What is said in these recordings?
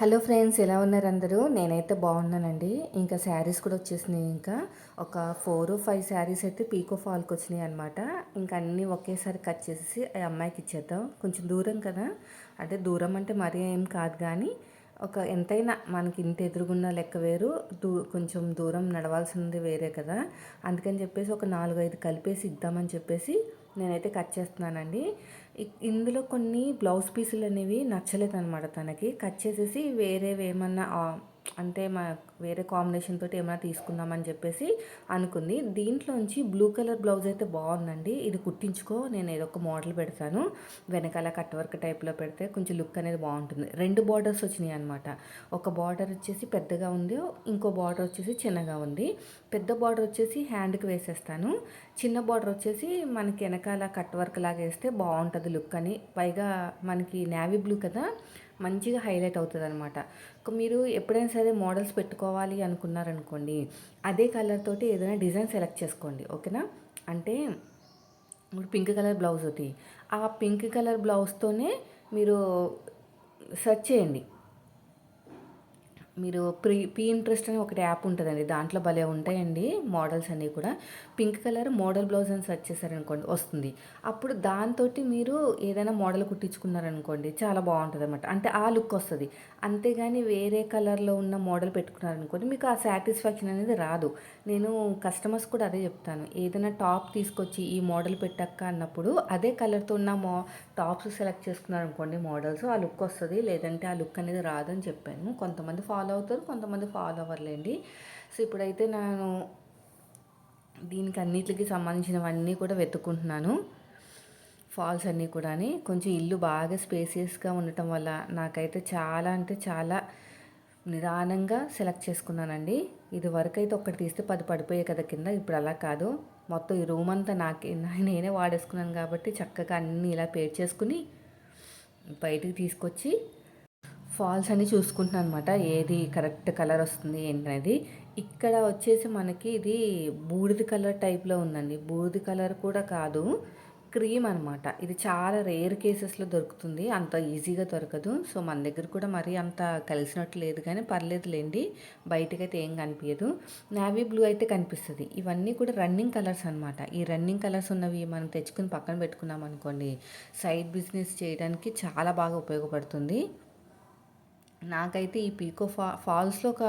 Hello friends ఎలా ఉన్నారు అందరూ? నేనైతే బాగున్నానండి. ఇంకా శారీస్ కూడా వచ్చేసినాయి ఇంకా. ఒక ఫోర్ ఫైవ్ శారీస్ అయితే పీకో ఫాల్కి వచ్చినాయి అనమాట ఇంకా అన్నీ ఒకేసారి కట్ చేసేసి ఆ అమ్మాయికి ఇచ్చేద్దాం. కొంచెం దూరం కదా? అంటే దూరం అంటే మరీ ఏం కాదు కానీ ఒక ఎంతైనా మనకి ఇంటి ఎదురుగున్న లెక్క వేరు. దూ కొంచెం దూరం నడవాల్సింది వేరే కదా? అందుకని చెప్పేసి ఒక నాలుగు ఐదు కలిపేసి ఇద్దామని చెప్పేసి నేనైతే కట్ చేస్తున్నానండి. ఇందులో కొన్ని బ్లౌజ్ పీసులు అనేవి నచ్చలేదు అనమాట తనకి. కట్ చేసేసి వేరేవి ఏమన్నా అంటే మా వేరే కాంబినేషన్ తోటి ఏమైనా తీసుకుందామని చెప్పేసి అనుకుంది. దీంట్లోంచి బ్లూ కలర్ బ్లౌజ్ అయితే బాగుందండి. ఇది కుట్టించుకో నేను ఏదో ఒక మోడల్ పెడతాను. వెనకాల కట్ వర్క్ టైప్లో పెడితే కొంచెం లుక్ అనేది బాగుంటుంది. రెండు బార్డర్స్ వచ్చినాయి అనమాట ఒక బార్డర్ వచ్చేసి పెద్దగా ఉంది ఇంకో బార్డర్ వచ్చేసి చిన్నగా ఉంది. పెద్ద బార్డర్ వచ్చేసి హ్యాండ్కి వేసేస్తాను. చిన్న బార్డర్ వచ్చేసి మనకి వెనకాల కట్ వర్క్ లాగా వేస్తే బాగుంటుంది లుక్ అని. పైగా మనకి నేవీ బ్లూ కదా మంచిగా హైలైట్ అవుతుంది అనమాట మీరు ఎప్పుడైనా సరే మోడల్స్ పెట్టుకోవాలి అనుకున్నారనుకోండి అదే కలర్ తోటి ఏదైనా డిజైన్ సెలెక్ట్ చేసుకోండి ఓకేనా? అంటే ఇప్పుడు పింక్ కలర్ బ్లౌజ్ ఒకటి ఆ పింక్ కలర్ బ్లౌజ్తోనే మీరు సెర్చ్ చేయండి. మీరు ప్రీ పీ ఇంట్రెస్ట్ అని ఒకటి యాప్ ఉంటుందండి. దాంట్లో భలే ఉంటాయండి మోడల్స్ అన్నీ కూడా. పింక్ కలర్ మోడల్ బ్లౌజ్ అని సెర్చ్ చేశారనుకోండి వస్తుంది. అప్పుడు దాంతో మీరు ఏదైనా మోడల్ కుట్టించుకున్నారనుకోండి చాలా బాగుంటుంది అనమాట అంటే ఆ లుక్ వస్తుంది. అంతేగాని వేరే కలర్లో ఉన్న మోడల్ పెట్టుకున్నారనుకోండి మీకు ఆ సాటిస్ఫాక్షన్ అనేది రాదు. నేను కస్టమర్స్ కూడా అదే చెప్తాను. ఏదైనా టాప్ తీసుకొచ్చి ఈ మోడల్ పెట్టక్క అన్నప్పుడు అదే కలర్తో ఉన్న మో టాప్స్ సెలెక్ట్ చేసుకున్నారనుకోండి మోడల్స్ ఆ లుక్ వస్తుంది. లేదంటే ఆ లుక్ అనేది రాదని చెప్పాను. కొంతమంది ఫాలో ఫాలో అవుతారు కొంతమంది ఫాలో అవ్వర్లేండి. సో ఇప్పుడైతే నేను దీనికి అన్నిటికి సంబంధించినవన్నీ కూడా వెతుక్కుంటున్నాను. ఫాల్స్ అన్నీ కూడా కొంచెం ఇల్లు బాగా స్పేసియస్గా ఉండటం వల్ల నాకైతే చాలా అంటే చాలా నిదానంగా సెలెక్ట్ చేసుకున్నానండి. ఇది వరకు అయితే ఒక్కటి తీస్తే పది పడిపోయాయి కదా కింద. ఇప్పుడు అలా కాదు. మొత్తం ఈ రూమ్ అంతా నాకే నేనే వాడేసుకున్నాను కాబట్టి చక్కగా అన్నీ ఇలా పేర్ చేసుకుని బయటికి తీసుకొచ్చి ఫాల్స్ అని చూసుకుంటున్నాను అనమాట ఏది కరెక్ట్ కలర్ వస్తుంది ఏంటనేది. ఇక్కడ వచ్చేసి మనకి ఇది బూడిద కలర్ టైప్లో ఉందండి. బూడిది కలర్ కూడా కాదు. క్రీమ్ అనమాట ఇది చాలా రేర్ కేసెస్లో దొరుకుతుంది. అంత ఈజీగా దొరకదు. సో మన దగ్గర కూడా మరీ అంత కలిసినట్టు లేదు కానీ పర్లేదులేండి. బయటకైతే ఏం కనిపించదు నావీ బ్లూ అయితే కనిపిస్తుంది. ఇవన్నీ కూడా రన్నింగ్ కలర్స్ అనమాట ఈ రన్నింగ్ కలర్స్ ఉన్నవి మనం తెచ్చుకుని పక్కన పెట్టుకున్నాం అనుకోండి సైడ్ బిజినెస్ చేయడానికి చాలా బాగా ఉపయోగపడుతుంది. నాకైతే ఈ పీకో ఫా ఫాల్స్లో ఒక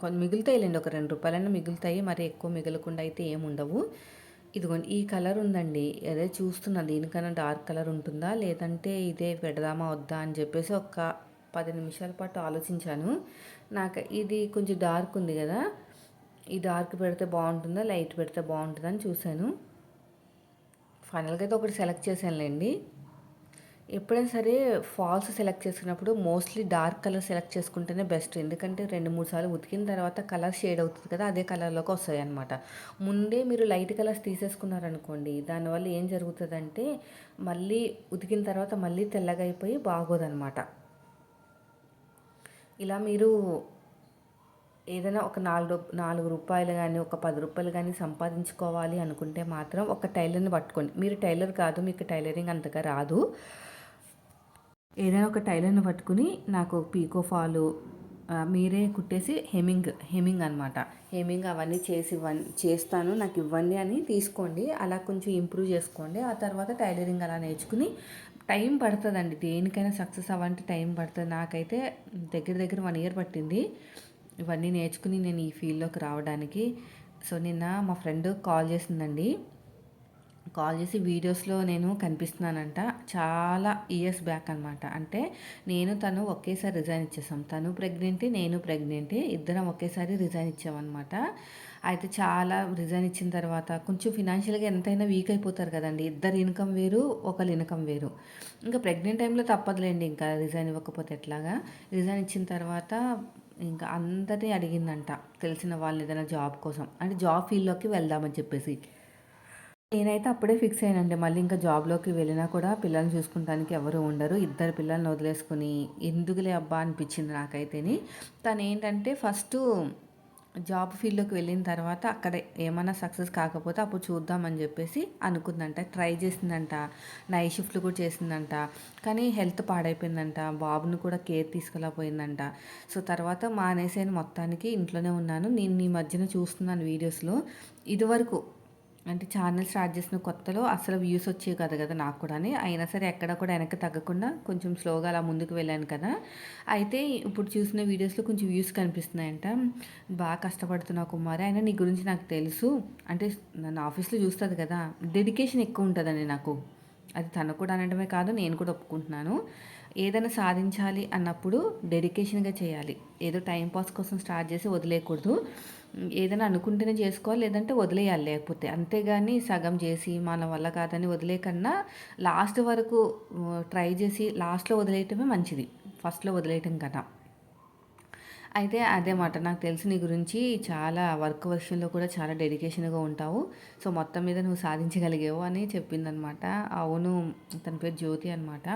కొంచెం మిగులుతాయిలేండి. ఒక రెండు రూపాయలన్నా మిగులుతాయి. మరి ఎక్కువ మిగలకుండా అయితే ఏముండవు. ఇదిగోండి ఈ కలర్ ఉందండి. అదే చూస్తున్నా దీనికన్నా డార్క్ కలర్ ఉంటుందా? లేదంటే ఇదే పెడదామా వద్దా అని చెప్పేసి ఒక పది నిమిషాల పాటు ఆలోచించాను. నాకు ఇది కొంచెం డార్క్ ఉంది కదా ఈ డార్క్ పెడితే బాగుంటుందా లైట్ పెడితే బాగుంటుందా అని చూశాను. ఫైనల్గా అయితే ఒకటి సెలెక్ట్ చేశానులేండి. ఎప్పుడైనా సరే ఫాల్స్ సెలెక్ట్ చేసుకున్నప్పుడు మోస్ట్లీ డార్క్ కలర్ సెలెక్ట్ చేసుకుంటేనే బెస్ట్. ఎందుకంటే రెండు మూడు సార్లు ఉతికిన తర్వాత కలర్ షేడ్ అవుతుంది కదా అదే కలర్లోకి వస్తాయి అనమాట ముందే మీరు లైట్ కలర్స్ తీసేసుకున్నారనుకోండి దానివల్ల ఏం జరుగుతుందంటే మళ్ళీ ఉతికిన తర్వాత మళ్ళీ తెల్లగా అయిపోయి బాగోదనమాట ఇలా మీరు ఏదైనా ఒక నాలుగు నాలుగు రూపాయలు కానీ ఒక పది రూపాయలు కానీ సంపాదించుకోవాలి అనుకుంటే మాత్రం ఒక టైలర్ని పట్టుకోండి. మీరు టైలర్ కాదు మీకు టైలరింగ్ అంతగా రాదు. ఏదైనా ఒక టైలర్ని పట్టుకుని నాకు పీకో ఫాలు మీరే కుట్టేసి హెమింగ్ హెమింగ్ అనమాట హెమింగ్ అవన్నీ చేసి ఇవ్వండి చేస్తాను నాకు ఇవ్వండి అని తీసుకోండి. అలా కొంచెం ఇంప్రూవ్ చేసుకోండి. ఆ తర్వాత టైలరింగ్ అలా నేర్చుకుని టైం పడుతుందండి. దేనికైనా సక్సెస్ అవ్వాలంటే టైం పడుతుంది. నాకైతే దగ్గర దగ్గర వన్ ఇయర్ పట్టింది. ఇవన్నీ నేర్చుకుని నేను ఈ ఫీల్డ్లోకి రావడానికి. సో నిన్న మా ఫ్రెండ్ కాల్ చేసిందండి. కాల్ చేసి వీడియోస్లో నేను కనిపిస్తున్నానంట. చాలా ఇయర్స్ బ్యాక్ అనమాట అంటే నేను తను ఒకేసారి రిజైన్ ఇచ్చేసాం. తను ప్రెగ్నెంట్ నేను ప్రెగ్నెంట్ ఇద్దరం ఒకేసారి రిజైన్ ఇచ్చామన్నమాట. అయితే చాలా రిజైన్ ఇచ్చిన తర్వాత కొంచెం ఫినాన్షియల్గా ఎంతైనా వీక్ అయిపోతారు కదండి. ఇద్దరు ఇన్కమ్ వేరు ఒకరి ఇన్కమ్ వేరు. ఇంకా ప్రెగ్నెంట్ టైంలో తప్పదులేండి. ఇంకా రిజైన్ ఇవ్వకపోతే ఎట్లాగా? రిజైన్ ఇచ్చిన తర్వాత ఇంకా అందరినీ అడిగిందంట. తెలిసిన వాళ్ళు ఏదైనా జాబ్ కోసం. అంటే జాబ్ ఫీల్డ్లోకి వెళ్దామని చెప్పేసి. నేనైతే అప్పుడే ఫిక్స్ అయ్యానండి. మళ్ళీ ఇంకా జాబ్లోకి వెళ్ళినా కూడా పిల్లల్ని చూసుకుంటానికి ఎవరు ఉండరు. ఇద్దరు పిల్లల్ని వదిలేసుకుని ఎందుకులే అబ్బా అనిపించింది నాకైతేని. తను ఏంటంటే ఫస్ట్ జాబ్ ఫీల్డ్లోకి వెళ్ళిన తర్వాత అక్కడ ఏమైనా సక్సెస్ కాకపోతే అప్పుడు చూద్దామని చెప్పేసి అనుకుందంట. ట్రై చేసిందంట. నైట్ షిఫ్ట్లు కూడా చేసిందంట. కానీ హెల్త్ పాడైపోయిందంట. బాబుని కూడా కేర్ తీసుకెళ్ళకపోయిందంట సో తర్వాత మానేసేని మొత్తానికి ఇంట్లోనే ఉన్నాను. నేను ఈ మధ్యన చూస్తున్నాను వీడియోస్లో. ఇదివరకు అంటే ఛానల్ స్టార్ట్ చేసిన కొత్తలో అసలు వ్యూస్ వచ్చేవి కదా కదా నాకు కూడా అయినా సరే ఎక్కడ కూడా వెనక్కి తగ్గకుండా కొంచెం స్లోగా అలా ముందుకు వెళ్ళాను కదా. అయితే ఇప్పుడు చూసిన వీడియోస్లో కొంచెం వ్యూస్ కనిపిస్తున్నాయంట. బాగా కష్టపడుతున్నావు కుమారి అయినా నీ గురించి నాకు తెలుసు. అంటే నన్ను ఆఫీస్లో చూస్తుంది కదా. డెడికేషన్ ఎక్కువ ఉంటుందండి నాకు. అది తను కూడా అనడమే కాదు నేను కూడా ఒప్పుకుంటున్నాను. ఏదైనా సాధించాలి అన్నప్పుడు డెడికేషన్గా చేయాలి. ఏదో టైంపాస్ కోసం స్టార్ట్ చేసి వదిలేయకూడదు. ఏదైనా అనుకుంటేనే చేసుకోవాలి లేదంటే వదిలేయాలి. లేకపోతే అంతేగాని సగం చేసి మన వల్ల కాదని వదిలేకన్నా లాస్ట్ వరకు ట్రై చేసి లాస్ట్లో వదిలేయటమే మంచిది. ఫస్ట్లో వదిలేయటం కన్నా. అయితే అదే మాట. నాకు తెలిసి నీ గురించి చాలా వర్క్ విషయంలో కూడా చాలా డెడికేషన్గా ఉంటావు. సో మొత్తం మీద నువ్వు సాధించగలిగావు అని చెప్పిందనమాట అవును తన పేరు జ్యోతి అనమాట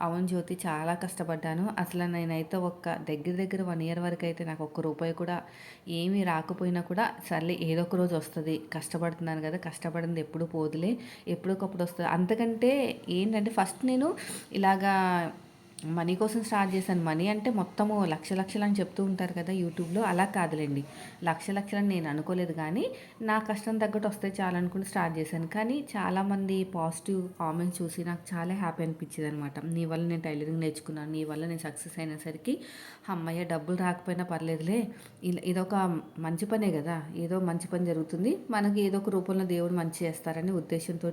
అవును జ్యోతి చాలా కష్టపడ్డాను. అసలు నేనైతే ఒక్క దగ్గర దగ్గర వన్ ఇయర్ వరకు అయితే నాకు ఒక్క రూపాయి కూడా ఏమీ రాకపోయినా కూడా సర్లే ఏదో ఒక రోజు వస్తుంది. కష్టపడుతున్నాను కదా కష్టపడింది ఎప్పుడు పోదులే ఎప్పుడొకప్పుడు వస్తుంది. అంతకంటే ఏంటంటే ఫస్ట్ నేను ఇలాగా మనీ కోసం స్టార్ట్ చేశాను. మనీ అంటే మొత్తము లక్ష లక్షలు అని చెప్తూ ఉంటారు కదా యూట్యూబ్లో. అలా కాదులేండి. లక్ష లక్షలని నేను అనుకోలేదు కానీ నా కష్టం తగ్గట్టు వస్తే చాలా అనుకుని స్టార్ట్ చేశాను. కానీ చాలామంది పాజిటివ్ కామెంట్స్ చూసి నాకు చాలా హ్యాపీ అనిపించింది అనమాట నీ వల్ల నేను టైలరింగ్ నేర్చుకున్నాను. నీ వల్ల నేను సక్సెస్ అయినసరికి అమ్మయ్య డబ్బులు రాకపోయినా పర్లేదులే. ఇదొక మంచి పనే కదా. ఏదో మంచి పని జరుగుతుంది. మనకి ఏదో ఒక రూపంలో దేవుడు మంచి చేస్తారనే ఉద్దేశంతో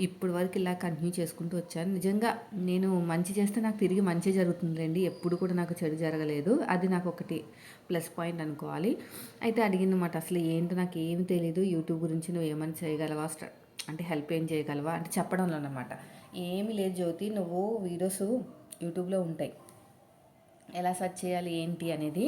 ఇప్పటి వరకు ఇలా కంటిన్యూ చేసుకుంటూ వచ్చాను. నిజంగా నేను మంచి చేస్తే నాకు తిరిగి మంచి జరుగుతుందిలేండి. ఎప్పుడు కూడా నాకు చెడు జరగలేదు. అది నాకు ఒకటి ప్లస్ పాయింట్ అనుకోవాలి. అయితే అడిగిందన్నమాట అసలు ఏంటో నాకు ఏమి తెలియదు యూట్యూబ్ గురించి నువ్వు ఏమైనా చేయగలవా అంటే హెల్ప్ ఏం చేయగలవా? అంటే చెప్పడంలో అనమాట ఏమి లేదు జ్యోతి. నువ్వు వీడియోస్ యూట్యూబ్లో ఉంటాయి. ఎలా సెర్చ్ చేయాలి? ఏంటి? అనేది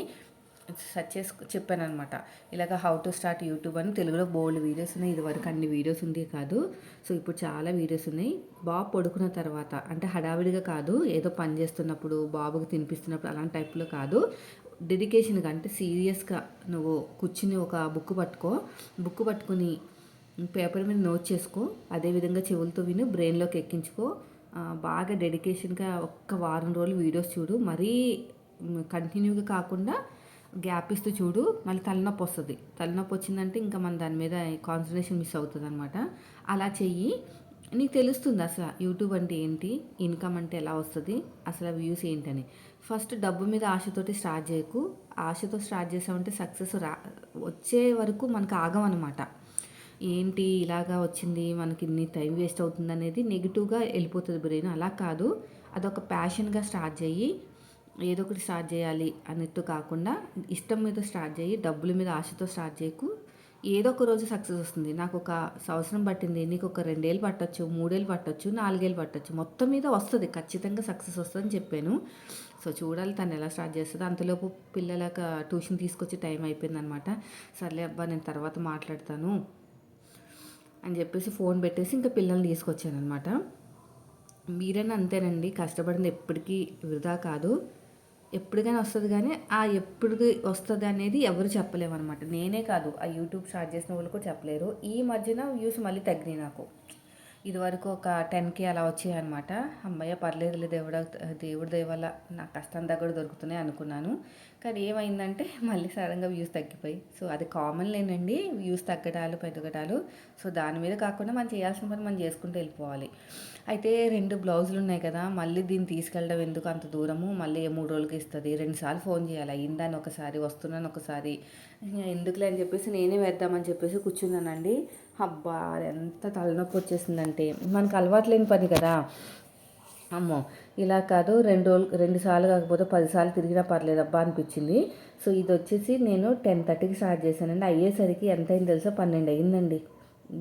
సెర్చ్ చేసి చెప్పాను అనమాట ఇలాగ హౌ టు స్టార్ట్ యూట్యూబ్ అని తెలుగులో బోల్డ్ వీడియోస్ ఉన్నాయి. ఇదివరకు అన్ని వీడియోస్ ఉంది కాదు. సో ఇప్పుడు చాలా వీడియోస్ ఉన్నాయి. బాబు పడుకున్న తర్వాత అంటే హడావిడిగా కాదు ఏదో పని చేస్తున్నప్పుడు బాబుకి తినిపిస్తున్నప్పుడు అలాంటి టైప్లో కాదు. డెడికేషన్గా అంటే సీరియస్గా నువ్వు కూర్చుని ఒక బుక్ పట్టుకో. బుక్ పట్టుకుని పేపర్ మీద నోట్ చేసుకో. అదేవిధంగా చెవులతో విని బ్రెయిన్లోకి ఎక్కించుకో. బాగా డెడికేషన్గా ఒక్క వారం రోజులు వీడియోస్ చూడు. మరీ కంటిన్యూగా కాకుండా గ్యాప్ ఇస్తూ చూడు మళ్ళీ తలనొప్పి వస్తుంది. తలనొప్పి వచ్చిందంటే ఇంకా మన దాని మీద కాన్సన్ట్రేషన్ మిస్ అవుతుంది అనమాట అలా చెయ్యి. నీకు తెలుస్తుంది అసలు యూట్యూబ్ అంటే ఏంటి? ఇన్కమ్ అంటే ఎలా వస్తుంది? అసలు వ్యూస్ ఏంటని. ఫస్ట్ డబ్బు మీద ఆశతోటి స్టార్ట్ చేయకు. ఆశతో స్టార్ట్ చేసామంటే సక్సెస్ రా వచ్చే వరకు మనకు ఆగమనమాట ఏంటి ఇలాగా వచ్చింది? మనకి ఇన్ని టైం వేస్ట్ అవుతుంది అనేది నెగిటివ్గా వెళ్ళిపోతుంది బ్రెయిన్. అలా కాదు. అదొక ప్యాషన్గా స్టార్ట్ చేయి ఏదో ఒకటి స్టార్ట్ చేయాలి అన్నట్టు కాకుండా ఇష్టం మీద స్టార్ట్ చేయి డబ్బుల మీద ఆశతో స్టార్ట్ చేయకు. ఏదో ఒక రోజు సక్సెస్ వస్తుంది. నాకు ఒక సంవత్సరం పట్టింది నీకు ఒక రెండేళ్ళు పట్టచ్చు మూడేళ్ళు పట్టచ్చు నాలుగేళ్ళు పట్టచ్చు. మొత్తం మీద వస్తుంది. ఖచ్చితంగా సక్సెస్ వస్తుందని చెప్పాను. సో చూడాలి తను ఎలా స్టార్ట్ చేస్తుందో. అంతలోపు పిల్లలకు ట్యూషన్ తీసుకొచ్చి టైం అయిపోయిందనమాట. సర్లే అబ్బా నేను తర్వాత మాట్లాడతాను అని చెప్పేసి ఫోన్ పెట్టేసి ఇంకా పిల్లల్ని తీసుకొచ్చాను అనమాట మీరైనా అంతేనండి. కష్టపడింది ఎప్పటికీ వృధా కాదు. ఎప్పటికైనా వస్తుంది కానీ ఆ ఎప్పుడు వస్తుంది అనేది ఎవరు చెప్పలేము అనమాట నేనే కాదు. ఆ యూట్యూబ్ స్టార్ట్ చేసిన వాళ్ళు కూడా చెప్పలేరు. ఈ మధ్యన వ్యూస్ మళ్ళీ తగ్గినాయి నాకు. ఇదివరకు ఒక టెన్కి అలా వచ్చాయి అనమాట అమ్మయ్య పర్లేదులే దేవుడ దేవుడి దయ నాకు కష్టం దగ్గర దొరుకుతున్నాయి అనుకున్నాను. కానీ ఏమైందంటే మళ్ళీ సడన్గా వ్యూస్ తగ్గిపోయి. సో అది కామన్ లేనండి. వ్యూస్ తగ్గడాలు పెరగడాలు. సో దాని మీద కాకుండా మనం చేయాల్సిన పని మనం చేసుకుంటూ వెళ్ళిపోవాలి. అయితే రెండు బ్లౌజులు ఉన్నాయి కదా మళ్ళీ దీన్ని తీసుకెళ్ళడం ఎందుకు అంత దూరము? మళ్ళీ మూడు రోజులకి ఇస్తుంది? రెండుసార్లు ఫోన్ చేయాలి. అయిందని ఒకసారి వస్తున్నాను ఒకసారి. ఎందుకులే అని చెప్పేసి నేనే వేద్దామని చెప్పేసి కూర్చున్నానండి. అబ్బా ఎంత తలనొప్పి వచ్చేసిందంటే. మనకు అలవాటు లేని పని కదా. అమ్మో ఇలా కాదు రెండు రోజులు రెండు సార్లు కాకపోతే పదిసార్లు తిరిగినా పర్లేదబ్బా అనిపించింది. సో ఇది వచ్చేసి నేను టెన్ థర్టీకి స్టార్ట్ చేశానండి. అయ్యేసరికి ఎంత అయింది తెలుసా? పన్నెండు అయిందండి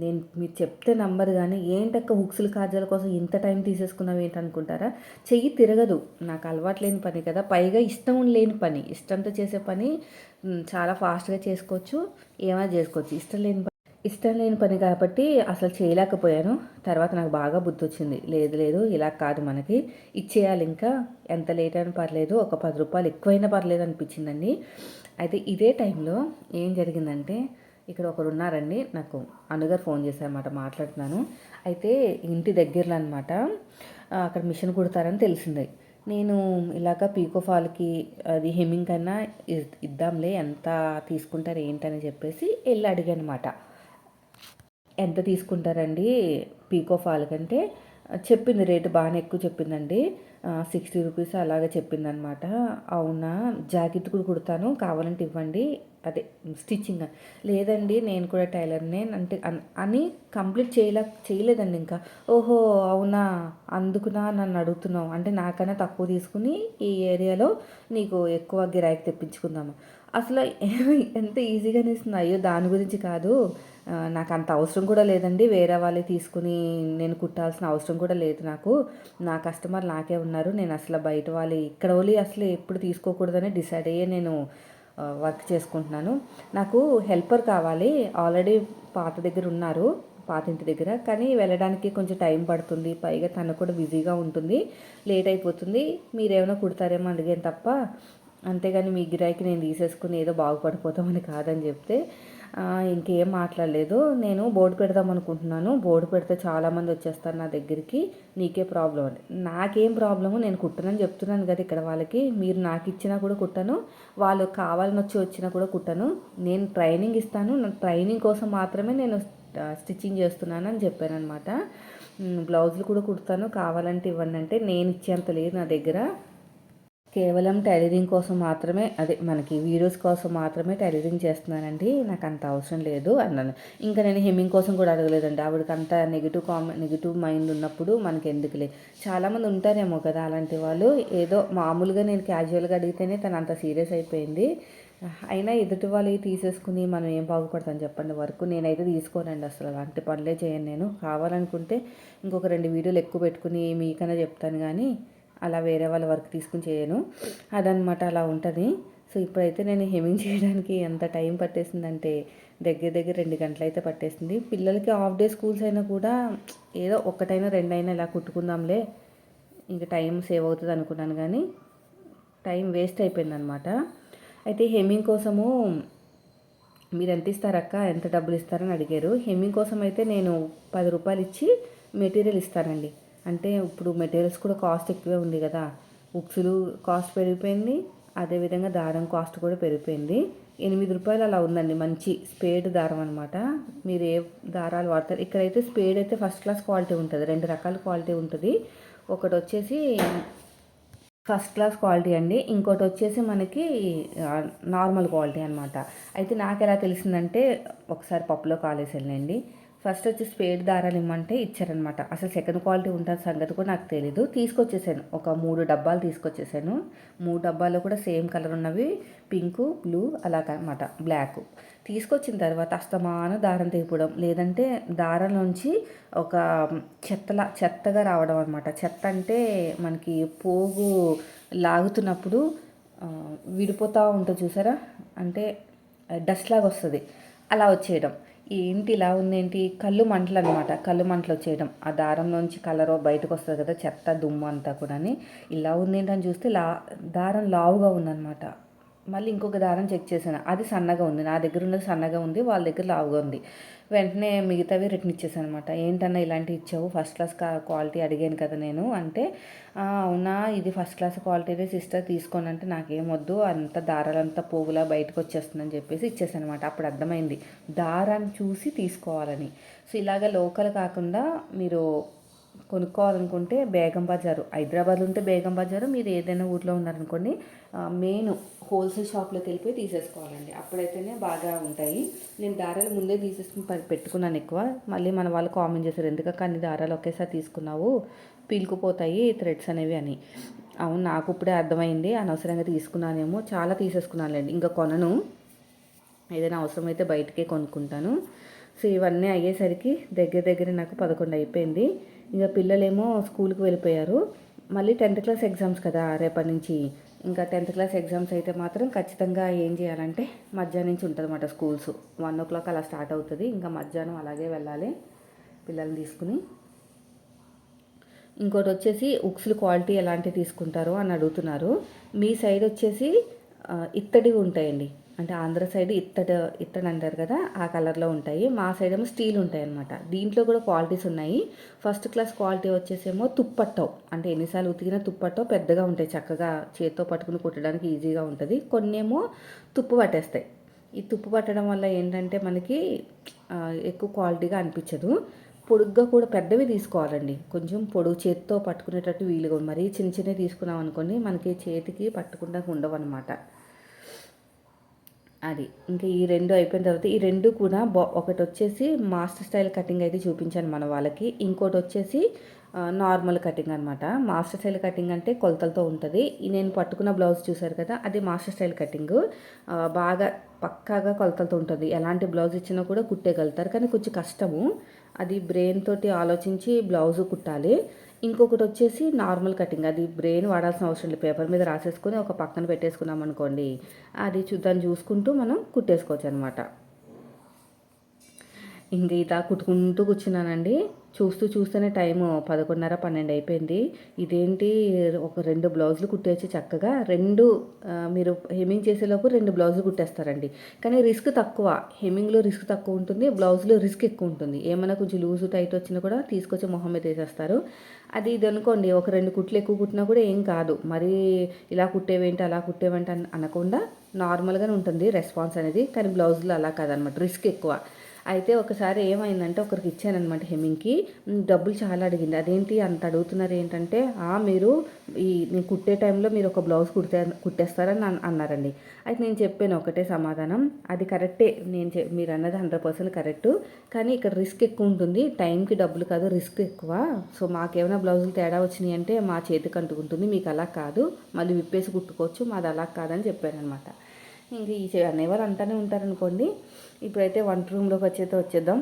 నేను మీరు చెప్తే నంబర్ కానీ ఏంటక్క హుక్స్లు కాజాల కోసం ఇంత టైం తీసేసుకున్నావు ఏంటనుకుంటారా చెయ్యి తిరగదు. నాకు అలవాటు లేని పని కదా. పైగా ఇష్టం లేని పని. ఇష్టంతో చేసే పని చాలా ఫాస్ట్గా చేసుకోవచ్చు. ఏమైనా చేసుకోవచ్చు. ఇష్టం లేని ఇష్టం లేని పని కాబట్టి అసలు చేయలేకపోయాను. తర్వాత నాకు బాగా బుద్ధి వచ్చింది లేదు లేదు ఇలా కాదు మనకి. ఇచ్చేయాలి ఇంకా. ఎంత లేట్ అయినా పర్లేదు. ఒక పది రూపాయలు ఎక్కువైనా పర్లేదు అనిపించిందండి. అయితే ఇదే టైంలో ఏం జరిగిందంటే ఇక్కడ ఒకరు ఉన్నారండి. నాకు అనుగారు ఫోన్ చేశారన్నమాట మాట్లాడుతున్నాను. అయితే ఇంటి దగ్గరలో అనమాట అక్కడ మిషన్ కుడతారని తెలిసింది. నేను ఇలాగ పీకో ఫాల్కి అది హెమ్మింగ్ కన్నా ఇద్దాంలే ఎంత తీసుకుంటారు ఏంటని చెప్పేసి వెళ్ళి అడిగాను అనమాట ఎంత తీసుకుంటారండి? పీకో ఫాల్ కంటే? చెప్పింది రేటు బాగానే ఎక్కువ చెప్పిందండి. సిక్స్టీ రూపీస్ అలాగే చెప్పిందనమాట అవునా? జాకెట్ కూడా కుడతాను. కావాలంటే ఇవ్వండి. అదే స్టిచ్చింగ్ లేదండి నేను కూడా టైలర్నే. అంటే అని కంప్లీట్ చేయలే చేయలేదండి ఇంకా. ఓహో అవునా? అందుకునా నన్ను అడుగుతున్నావు. అంటే నాకన్నా తక్కువ తీసుకుని ఈ ఏరియాలో నీకు ఎక్కువ గిరాకీ తెప్పించుకుందాము? అసలు ఎంత ఈజీగా ఇస్తుంది అయ్యో దాని గురించి కాదు. నాకు అంత అవసరం కూడా లేదండి. వేరే వాళ్ళే తీసుకుని నేను కుట్టాల్సిన అవసరం కూడా లేదు నాకు. నా కస్టమర్ నాకే ఉన్నారు. నేను అసలు బయట వాళ్ళు ఇక్కడ వాళ్ళు అసలు ఎప్పుడు తీసుకోకూడదని డిసైడ్ అయ్యే నేను వర్క్ చేసుకుంటున్నాను. నాకు హెల్పర్ కావాలి. ఆల్రెడీ పాత దగ్గర ఉన్నారు పాత ఇంటి దగ్గర. కానీ వెళ్ళడానికి కొంచెం టైం పడుతుంది. పైగా తను కూడా బిజీగా ఉంటుంది. లేట్ అయిపోతుంది. మీరేమైనా కుడతారేమో అడిగాను తప్ప. అంతేగాని మీ గిరాయికి నేను తీసేసుకుని ఏదో బాగుపడిపోతామని కాదని చెప్తే ఇంకేం మాట్లాడలేదు. నేను బోర్డు పెడదాం అనుకుంటున్నాను. బోర్డు పెడితే చాలామంది వచ్చేస్తారు నా దగ్గరికి. నీకే ప్రాబ్లం అని నాకేం ప్రాబ్లము? నేను కుట్టనని చెప్తున్నాను కదా ఇక్కడ వాళ్ళకి. మీరు నాకు ఇచ్చినా కూడా కుట్టను. వాళ్ళు కావాలని వచ్చి వచ్చినా కూడా కుట్టను. నేను ట్రైనింగ్ ఇస్తాను. నా ట్రైనింగ్ కోసం మాత్రమే నేను స్టిచ్చింగ్ చేస్తున్నాను అని చెప్పాను అనమాట బ్లౌజులు కూడా కుడతాను. కావాలంటే ఇవ్వండి అంటే నేను ఇచ్చేంత లేదు నా దగ్గర. కేవలం టైలరింగ్ కోసం మాత్రమే అదే మనకి వీడియోస్ కోసం మాత్రమే టైలరింగ్ చేస్తున్నానండి. నాకు అంత అవసరం లేదు అన్నాను. ఇంకా నేను హెమ్మింగ్ కోసం కూడా అడగలేదండి. ఆవిడకి అంత నెగిటివ్ కామె నెగిటివ్ మైండ్ ఉన్నప్పుడు మనకి ఎందుకులే? చాలామంది ఉంటారేమో కదా అలాంటి వాళ్ళు. ఏదో మామూలుగా నేను క్యాజువల్గా అడిగితేనే తను అంత సీరియస్ అయిపోయింది. అయినా ఎదుటి వాళ్ళు తీసేసుకుని మనం ఏం బాగుపడతాం చెప్పండి. వరకు నేనైతే తీసుకోనండి అసలు. అలాంటి పనులే చేయను నేను. కావాలనుకుంటే ఇంకొక రెండు వీడియోలు ఎక్కువ పెట్టుకుని మీకన్నా చెప్తాను కానీ అలా వేరే వాళ్ళ వర్క్ తీసుకుని చేయను. అదనమాట అలా ఉంటుంది. సో ఇప్పుడైతే నేను హెమింగ్ చేయడానికి ఎంత టైం పట్టేసిందంటే దగ్గర దగ్గర రెండు గంటలు అయితే పట్టేసింది. పిల్లలకి హాఫ్ డే స్కూల్స్ అయినా కూడా ఏదో ఒక్కటైనా రెండైనా ఇలా కుట్టుకుందాంలే ఇంకా టైం సేవ్ అవుతుంది అనుకున్నాను కానీ టైం వేస్ట్ అయిపోయిందనమాట అయితే హెమింగ్ కోసము మీరు ఎంత ఇస్తారక్క ఎంత డబ్బులు ఇస్తారని అడిగారు. హెమ్మింగ్ కోసం అయితే నేను పది రూపాయలు ఇచ్చి మెటీరియల్ ఇస్తానండి. అంటే ఇప్పుడు మెటీరియల్స్ కూడా కాస్ట్ ఎక్కువే ఉంది కదా. ఉక్సులు కాస్ట్ పెరిగిపోయింది అదేవిధంగా దారం కాస్ట్ కూడా పెరిగిపోయింది. ఎనిమిది రూపాయలు అలా ఉందండి మంచి స్పేడ్ దారం అనమాట మీరు ఏ దారాలు వాడతారు? ఇక్కడైతే స్పేడ్ అయితే ఫస్ట్ క్లాస్ క్వాలిటీ ఉంటుంది రెండు రకాల క్వాలిటీ ఉంటుంది. ఒకటి వచ్చేసి ఫస్ట్ క్లాస్ క్వాలిటీ అండి ఇంకోటి వచ్చేసి మనకి నార్మల్ క్వాలిటీ అనమాట అయితే నాకు ఎలా తెలిసిందంటే ఒకసారి పప్పులో కాలేసి వెళ్ళండి ఫస్ట్ వచ్చి స్పేడ్ దారాలు ఇమ్మంటే ఇచ్చారనమాట అసలు సెకండ్ క్వాలిటీ ఉంటుంది సంగతి కూడా నాకు తెలీదు. తీసుకొచ్చేసాను. ఒక మూడు డబ్బాలు తీసుకొచ్చేసాను. మూడు డబ్బాల్లో కూడా సేమ్ కలర్ ఉన్నవి. పింక్ బ్లూ అలాగనమాట బ్లాక్. తీసుకొచ్చిన తర్వాత అస్తమాన దారం తెగిపోవడం లేదంటే దారం నుంచి ఒక చెత్తలా చెత్తగా రావడం అనమాట చెత్త అంటే మనకి పోగు లాగుతున్నప్పుడు విడిపోతూ ఉంటుంది చూసారా? అంటే డస్ట్ లాగా వస్తుంది. అలా వచ్చేయడం. ఏంటి ఇలా ఉందేంటి? కళ్ళు మంటలు అనమాట కళ్ళు మంటలు వచ్చేయడం. ఆ దారంలోంచి కలర్ బయటకు వస్తుంది కదా చెత్త దుమ్ము అంతా కూడా ఇలా ఉందేంటని చూస్తే లా దారం లావుగా ఉందన్నమాట. మళ్ళీ ఇంకొక దారం చెక్ చేశాను. అది సన్నగా ఉంది. నా దగ్గర ఉన్నది సన్నగా ఉంది. వాళ్ళ దగ్గర లావుగా ఉంది. వెంటనే మిగతావి రిటర్న్ ఇచ్చేసాను అనమాట ఏంటన్నా ఇలాంటివి ఇచ్చావు? ఫస్ట్ క్లాస్ క్వాలిటీ అడిగాను కదా నేను అంటే అవునా ఇది ఫస్ట్ క్లాస్ క్వాలిటీనే సిస్టర్ తీసుకోనంటే అంటే నాకేం వద్దు. అంత దారాలంతా పోగులా బయటకు వచ్చేస్తుందని చెప్పేసి ఇచ్చేసాను అనమాట అప్పుడు అర్థమైంది. దారాన్ని చూసి తీసుకోవాలని. సో ఇలాగ లోకల్ కాకుండా మీరు కొనుక్కోవాలనుకుంటే బేగం బజారు. హైదరాబాద్లో ఉంటే బేగం బజారు. మీరు ఏదైనా ఊర్లో ఉన్నారనుకోండి మెయిన్ హోల్సేల్ షాప్లోకి వెళ్ళిపోయి తీసేసుకోవాలండి. అప్పుడైతేనే బాగా ఉంటాయి. నేను దారాలు ముందే తీసేసుకుని పెట్టుకున్నాను ఎక్కువ. మళ్ళీ మన వాళ్ళు కామెంట్ చేశారు ఎందుకంటే అన్ని దారాలు ఒకేసారి తీసుకున్నావు? పీలుకుపోతాయి థ్రెడ్స్ అనేవి అని. అవును నాకు ఇప్పుడే అర్థమైంది. అనవసరంగా తీసుకున్నానేమో చాలా తీసేసుకున్నానులేండి. ఇంకా కొనను. ఏదైనా అవసరమైతే బయటకే కొనుక్కుంటాను. సో ఇవన్నీ అయ్యేసరికి దగ్గర దగ్గర నాకు పదకొండు అయిపోయింది. ఇంకా పిల్లలేమో స్కూల్కి వెళ్ళిపోయారు. మళ్ళీ టెన్త్ క్లాస్ ఎగ్జామ్స్ కదా రేపటి నుంచి. ఇంకా టెన్త్ క్లాస్ ఎగ్జామ్స్ అయితే మాత్రం ఖచ్చితంగా ఏం చేయాలంటే మధ్యాహ్నం నుంచి ఉంటుంది అన్నమాట స్కూల్స్. వన్ ఓ క్లాక్ అలా స్టార్ట్ అవుతుంది. ఇంకా మధ్యాహ్నం అలాగే వెళ్ళాలి పిల్లల్ని తీసుకుని. ఇంకోటి వచ్చేసి ఉక్స్లు క్వాలిటీ ఎలాంటివి తీసుకుంటారు అని అడుగుతున్నారు. మీ సైడ్ వచ్చేసి ఇత్తడివి ఉంటాయండి. అంటే ఆంధ్ర సైడ్ ఇత్తడ ఇత్తడి అంటారు కదా ఆ కలర్లో ఉంటాయి. మా సైడ్ ఏమో స్టీల్ ఉంటాయి అనమాట దీంట్లో కూడా క్వాలిటీస్ ఉన్నాయి. ఫస్ట్ క్లాస్ క్వాలిటీ వచ్చేసేమో తుప్పట్టో. అంటే ఎన్నిసార్లు ఉతికినా తుప్పట్టో పెద్దగా ఉంటాయి. చక్కగా చేత్తో పట్టుకుని కుట్టడానికి ఈజీగా ఉంటుంది. కొన్ని ఏమో తుప్పు పట్టేస్తాయి. ఈ తుప్పు పట్టడం వల్ల ఏంటంటే మనకి ఎక్కువ క్వాలిటీగా అనిపించదు. పొడుగ్గా కూడా పెద్దవి తీసుకోవాలండి. కొంచెం పొడుగు చేతితో పట్టుకునేటట్టు వీలుగా మరీ చిన్న చిన్నవి తీసుకున్నాం అనుకోండి మనకి చేతికి పట్టుకుంటా ఉండవు అనమాట అది. ఇంకా ఈ రెండు అయిపోయిన తర్వాత ఈ రెండు కూడా బా ఒకటి వచ్చేసి మాస్టర్ స్టైల్ కటింగ్ అయితే చూపించాను మన వాళ్ళకి. ఇంకోటి వచ్చేసి నార్మల్ కటింగ్ అనమాట మాస్టర్ స్టైల్ కటింగ్ అంటే కొలతలతో ఉంటుంది. నేను పట్టుకున్న బ్లౌజ్ చూశారు కదా అది మాస్టర్ స్టైల్ కటింగ్. బాగా పక్కాగా కొలతలతో ఉంటుంది. ఎలాంటి బ్లౌజ్ ఇచ్చినా కూడా కుట్టేయగలుగుతారు. కానీ కొంచెం కష్టము. అది బ్రెయిన్ తోటి ఆలోచించి బ్లౌజ్ కుట్టాలి. ఇంకొకటి వచ్చేసి నార్మల్ కటింగ్. అది బ్రెయిన్ వాడాల్సిన అవసరం లేదు. పేపర్ మీద రాసేసుకొని ఒక పక్కన పెట్టేసుకున్నాం అనుకోండి. అది దాన్ని చూసుకుంటూ మనం కుట్టేసుకోవచ్చు అనమాట ఇంక ఇదా కుట్టుకుంటూ కూర్చున్నానండి. చూస్తూ చూస్తూనే టైము పదకొండున్నర పన్నెండు అయిపోయింది. ఇదేంటి? ఒక రెండు బ్లౌజులు కుట్టేసి చక్కగా రెండు మీరు హెమ్మింగ్ చేసేలోపు రెండు బ్లౌజులు కుట్టేస్తారండి. కానీ రిస్క్ తక్కువ. హెమ్మింగ్లో రిస్క్ తక్కువ ఉంటుంది. బ్లౌజ్లో రిస్క్ ఎక్కువ ఉంటుంది. ఏమైనా కొంచెం లూజ్ టైట్ వచ్చినా కూడా తీసుకొచ్చి మొహం మీద వేసేస్తారు. అది ఇది అనుకోండి ఒక రెండు కుట్లు ఎక్కువ కుట్టినా కూడా ఏం కాదు. మరి ఇలా కుట్టేవేంటి అలా కుట్టేవేంటి అని అనకుండా నార్మల్గానే ఉంటుంది రెస్పాన్స్ అనేది. కానీ బ్లౌజ్లో అలా కాదనమాట రిస్క్ ఎక్కువ. అయితే ఒకసారి ఏమైందంటే ఒకరికి ఇచ్చానమాట హెమ్మింగ్కి డబ్బులు చాలా అడిగింది. అదేంటి అంత అడుగుతున్నారు ఏంటంటే "ఆ, మీరు ఈ నేను కుట్టే టైంలో మీరు ఒక బ్లౌజ్ కుడితే కుట్టేస్తారని అన్నారండి. అయితే నేను చెప్పాను ఒకటే సమాధానం. అది కరెక్టే. నేను చె- మీరు అన్నది హండ్రెడ్ పర్సెంట్ కరెక్ట్. కానీ ఇక్కడ రిస్క్ ఎక్కువ ఉంటుంది. టైంకి డబ్బులు కాదు రిస్క్ ఎక్కువ. సో మాకేమైనా బ్లౌజులు తేడా వచ్చినాయి అంటే మా చేతికి అంటుకుంటుంది. మీకు అలా కాదు. మళ్ళీ విప్పేసి కుట్టుకోవచ్చు. మాది అలా కాదని చెప్పాను అనమాట ఇంక ఈ అనేవారు అంటానే ఉంటారనుకోండి. ఇప్పుడైతే వంట రూమ్లోకి వచ్చేతో వచ్చేద్దాం.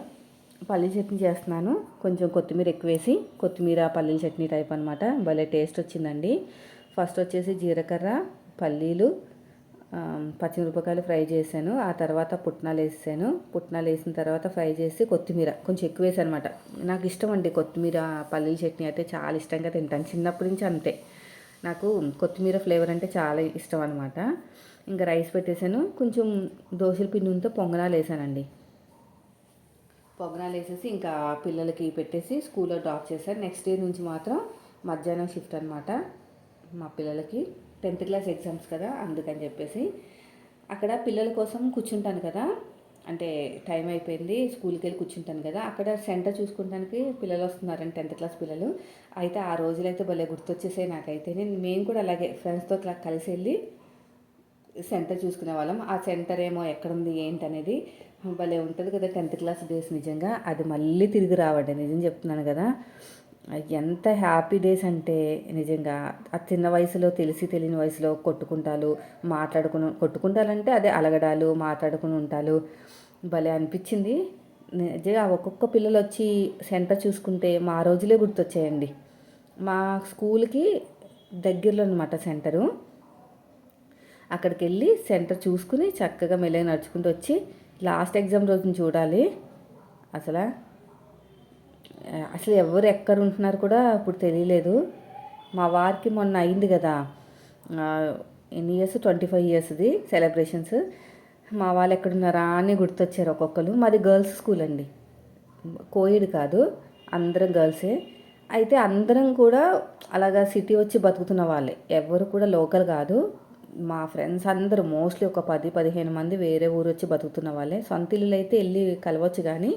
పల్లీ చట్నీ చేస్తున్నాను. కొంచెం కొత్తిమీర ఎక్కువ వేసి కొత్తిమీర పల్లీల చట్నీ టైప్ అనమాట భలే టేస్ట్ వచ్చిందండి. ఫస్ట్ వచ్చేసి జీలకర్ర పల్లీలు పచ్చిమిరపకాయలు ఫ్రై చేశాను. ఆ తర్వాత పుట్నాలు వేసాను పుట్నాలు వేసిన తర్వాత ఫ్రై చేసి కొత్తిమీర కొంచెం ఎక్కువ వేసాను అనమాట నాకు ఇష్టం అండి కొత్తిమీర పల్లీల చట్నీ అయితే చాలా ఇష్టంగా తింటాను. చిన్నప్పటి నుంచి అంతే. నాకు కొత్తిమీర ఫ్లేవర్ అంటే చాలా ఇష్టం అనమాట ఇంకా రైస్ పెట్టేశాను. కొంచెం దోశల పిండి పొంగనాలు వేసానండి. పొగనాలు వేసేసి ఇంకా పిల్లలకి పెట్టేసి స్కూల్లో డ్రాప్ చేశాను నెక్స్ట్ డే నుంచి మాత్రం మధ్యాహ్నం షిఫ్ట్ అనమాట మా పిల్లలకి. టెన్త్ క్లాస్ ఎగ్జామ్స్ కదా అందుకని చెప్పేసి. అక్కడ పిల్లల కోసం కూర్చుంటాను కదా. అంటే టైం అయిపోయింది స్కూల్కి వెళ్ళి కూర్చుంటాను కదా. అక్కడ సెంటర్ చూసుకుంటానికి పిల్లలు వస్తున్నారండి టెన్త్ క్లాస్ పిల్లలు. అయితే ఆ రోజులైతే భలే గుర్తొచ్చేసాయి నాకైతే. నేను మేము కూడా అలాగే ఫ్రెండ్స్తో కలిసి వెళ్ళి సెంటర్ చూసుకునే వాళ్ళం. ఆ సెంటర్ ఏమో ఎక్కడుంది ఏంటి అనేది భలే ఉంటుంది కదా టెన్త్ క్లాస్ డేస్ నిజంగా. అది మళ్ళీ తిరిగి రావడం నిజం చెప్తున్నాను కదా. ఎంత హ్యాపీ డేస్ అంటే నిజంగా ఆ చిన్న వయసులో తెలిసి తెలియని వయసులో కొట్టుకుంటాలు మాట్లాడుకుని కొట్టుకుంటాలంటే అదే అలగడాలు మాట్లాడుకుని ఉంటాలు. భలే అనిపించింది. నిజంగా ఒక్కొక్క పిల్లలు వచ్చి సెంటర్ చూసుకుంటే మా రోజులే గుర్తొచ్చాయండి. మా స్కూల్కి దగ్గరలో అనమాట సెంటరు. అక్కడికి వెళ్ళి సెంటర్ చూసుకుని చక్కగా మెల్లగా నడుచుకుంటూ వచ్చి లాస్ట్ ఎగ్జామ్ రోజుని చూడాలి. అసలు అసలు ఎవరు ఎక్కడ ఉంటున్నారు కూడా ఇప్పుడు తెలియలేదు. మా వారికి మొన్న అయింది కదా ఎన్ని ఇయర్స్? ట్వంటీ ఫైవ్ ఇయర్స్ది సెలబ్రేషన్స్. మా వాళ్ళు ఎక్కడున్నారా అని గుర్తొచ్చారు ఒక్కొక్కరు. మాది గర్ల్స్ స్కూల్ అండి. కోయిడ్ కాదు అందరం గర్ల్సే. అయితే అందరం కూడా అలాగా సిటీ వచ్చి బతుకుతున్న వాళ్ళే. ఎవరు కూడా లోకల్ కాదు. మా ఫ్రెండ్స్ అందరూ మోస్ట్లీ ఒక పది పదిహేను మంది వేరే ఊరు వచ్చి బతుకుతున్న వాళ్ళే. సొంత ఇల్లులు అయితే వెళ్ళి కలవచ్చు కానీ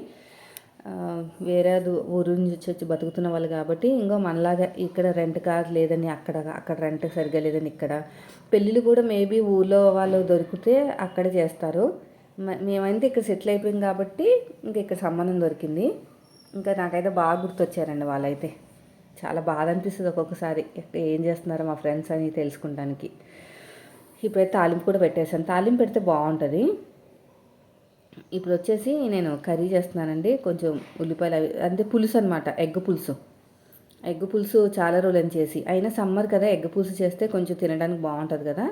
వేరే ఊరు నుంచి వచ్చి బతుకుతున్న వాళ్ళు కాబట్టి ఇంకో మనలాగా ఇక్కడ రెంట్ కాదు లేదని అక్కడ అక్కడ రెంట్ సరిగా లేదని ఇక్కడ. పెళ్ళిళ్ళు కూడా మేబీ ఊళ్ళో వాళ్ళు దొరికితే అక్కడే చేస్తారు. మ- మేమైతే ఇక్కడ సెటిల్ అయిపోయింది కాబట్టి ఇంకా ఇక్కడ సంబంధం దొరికింది. ఇంకా నాకైతే బాగా గుర్తొచ్చారండి వాళ్ళైతే. చాలా బాధ అనిపిస్తుంది ఒక్కొక్కసారి. ఏం చేస్తున్నారో మా ఫ్రెండ్స్ అని తెలుసుకుంటానికి. ఇప్పుడైతే తాలింపు కూడా పెట్టేశాను. తాలింపు పెడితే బాగుంటుంది. ఇప్పుడు వచ్చేసి నేను కర్రీ చేస్తున్నానండి. కొంచెం ఉల్లిపాయలు అవి అంటే పులుసు అనమాట ఎగ్ పులుసు. ఎగ్ పులుసు చాలా రోజులని చేసి అయినా సమ్మర్ కదా ఎగ్ పులుసు చేస్తే కొంచెం తినడానికి బాగుంటుంది కదా.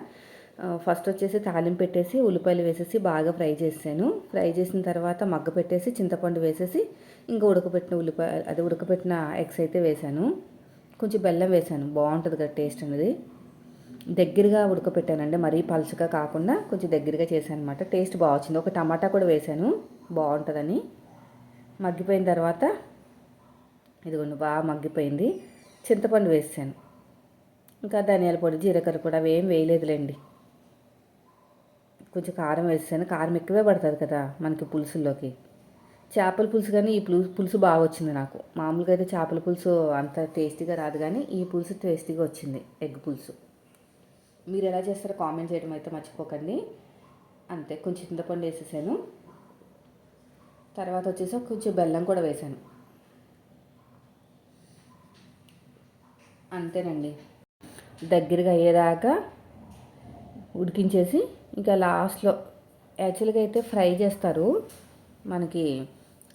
ఫస్ట్ వచ్చేసి తాలింపు పెట్టేసి ఉల్లిపాయలు వేసేసి బాగా ఫ్రై చేసాను ఫ్రై చేసిన తర్వాత మగ్గ పెట్టేసి చింతపండు వేసేసి ఇంకా ఉడకబెట్టిన ఉల్లిపాయ అది ఉడకబెట్టిన ఎగ్స్ అయితే వేసాను. కొంచెం బెల్లం వేసాను బాగుంటుంది కదా టేస్ట్ అనేది. దగ్గరగా ఉడకపెట్టానండి. మరీ పలుచగా కాకుండా కొంచెం దగ్గరగా చేశాను అనమాట టేస్ట్ బాగా వచ్చింది ఒక టమాటా కూడా వేసాను బాగుంటుందని. మగ్గిపోయిన తర్వాత ఇదిగోండి బాగా మగ్గిపోయింది. చింతపండు వేసాను ఇంకా ధనియాల పొడి జీలకర్ర కూడా అవి ఏం వేయలేదులేండి. కొంచెం కారం వేసాను కారం ఎక్కువే పడుతుంది కదా మనకి పులుసుల్లోకి. చేపల పులుసు కానీ ఈ పులుసు పులుసు బాగా వచ్చింది నాకు. మామూలుగా అయితే చేపల పులుసు అంత టేస్టీగా రాదు కానీ ఈ పులుసు టేస్టీగా వచ్చింది. ఎగ్ పులుసు. మీరు ఎలా చేస్తారో కామెంట్ చేయడం అయితే మర్చిపోకండి. అంతే కొంచెం చింతపండు వేసేసాను. తర్వాత వచ్చేసి కొంచెం బెల్లం కూడా వేసాను. అంతేనండి. దగ్గరగా అయ్యేదాకా ఉడికించేసి ఇంకా లాస్ట్లో యాక్చువల్గా అయితే ఫ్రై చేస్తారు. మనకి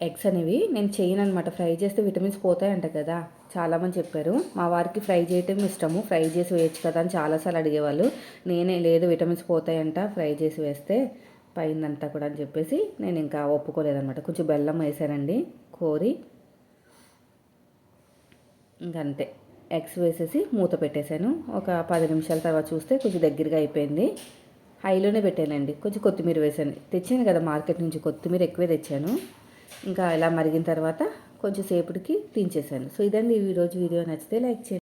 ఎగ్స్ అనేవి నేను చేయను అనమాట ఫ్రై చేస్తే విటమిన్స్ పోతాయంట కదా. చాలామంది చెప్పారు మా వారికి ఫ్రై చేయటం ఇష్టము ఫ్రై చేసి వేయచ్చు కదా అని చాలాసార్లు అడిగేవాళ్ళు. నేనే లేదు విటమిన్స్ పోతాయంట ఫ్రై చేసి వేస్తే పైందంతా కూడా అని చెప్పేసి నేను ఇంకా ఒప్పుకోలేదనమాట కొంచెం బెల్లం వేసానండి కోరి ఇంకంతే. ఎగ్స్ వేసేసి మూత పెట్టేశాను. ఒక పది నిమిషాల తర్వాత చూస్తే కొంచెం దగ్గరగా అయిపోయింది. హైలోనే పెట్టానండి. కొంచెం కొత్తిమీర వేసాను. తెచ్చాను కదా మార్కెట్ నుంచి కొత్తిమీర ఎక్కువే తెచ్చాను. ఇంకా ఇలా మరిగిన తర్వాత కొంచెం సేపటికి దించేసాను సో ఇదండి ఈరోజు వీడియో. నచ్చితే లైక్ చేయండి.